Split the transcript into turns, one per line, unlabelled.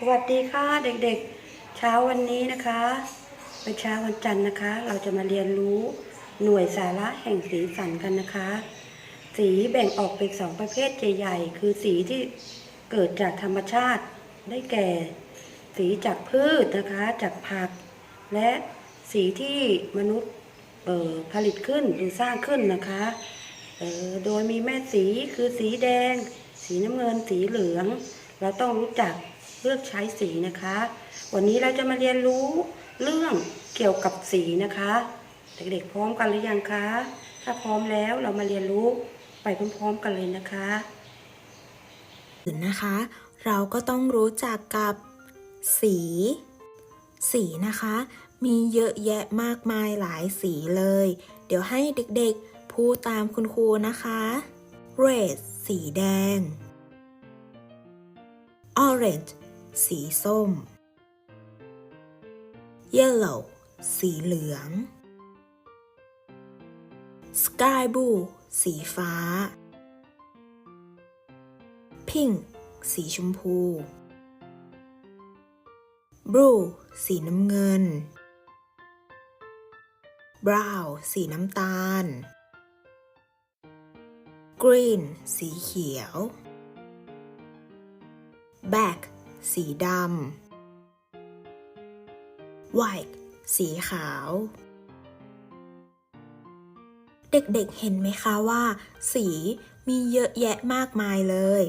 สวัสดีค่ะเด็กๆ เช้าวันนี้นะคะเป็นเช้าวันจันทร์นะคะ เราจะมาเรียนรู้หน่วยสาระแห่งสีสันกันนะคะ สีแบ่งออกเป็นสองประเภทใหญ่ๆ คือสีที่เกิดจากธรรมชาติได้แก่ สีจากพืชนะคะจากผัก และสีที่มนุษย์เอ่อผลิตขึ้นหรือสร้างขึ้นนะคะเอ่อโดยมีแม่สีคือสีแดง สีน้ำเงินสีเหลือง เราต้องรู้จัก เลือกใช้สีนะคะ วันนี้เราจะมาเรียนรู้เรื่องเกี่ยวกับสีนะคะ เด็กๆพร้อมกันหรือยังคะ ถ้าพร้อมแล้วเรามาเรียนรู้ไปพร้อมๆกันเลยนะคะ
นนะคะ เราก็ต้องรู้จักกับสี สีนะคะ มีเยอะแยะมากมายหลายสีเลย เดี๋ยวให้เด็กๆพูดตามคุณครูนะคะ red สีแดง orange สีส้ม yellow สีเหลือง sky blue สีฟ้า pink สีชมพู blue สีน้ำเงิน brown สีน้ำตาล green สีเขียว black สีดำ white สีขาว เด็กๆเห็นไหมคะว่า สีมีเยอะแยะมากมายเลย